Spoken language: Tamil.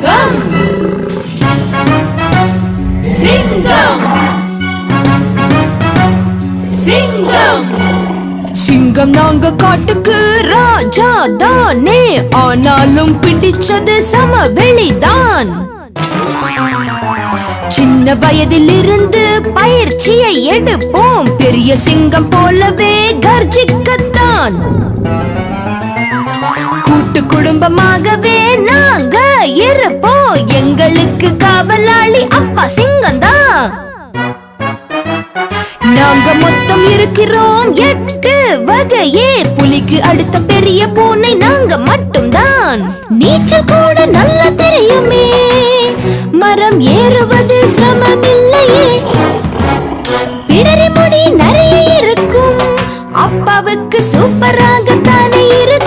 சிங்கம். சிங்கம். சிங்கம். சிங்கம் நாங்க காட்டுக்கு ராஜா தானே. ஆனாலும் பிடிச்சது சமவெளிதான் சின்ன வயதிலிருந்து பயிற்சியை எடுப்போம். பெரிய சிங்கம் போலவே கர்ஜிக்கத்தான். கூட்டு குடும்பமாகவே நமக்கு காவலாளி அப்பா சிங்கம் தான் நாங்க மொத்தம் இருக்கிறோம் எட்டு வகையே. புலிக்கு அடுத்த பெரிய பூனை நாங்க மட்டும்தான். நீச்சல் கூட நல்லா தெரியுமே. மரம் ஏறுவது சிரமம் இல்லையே பிடரி முடி நிறைய இருக்கும். அப்பாவுக்கு சூப்பராக தானே இருக்கு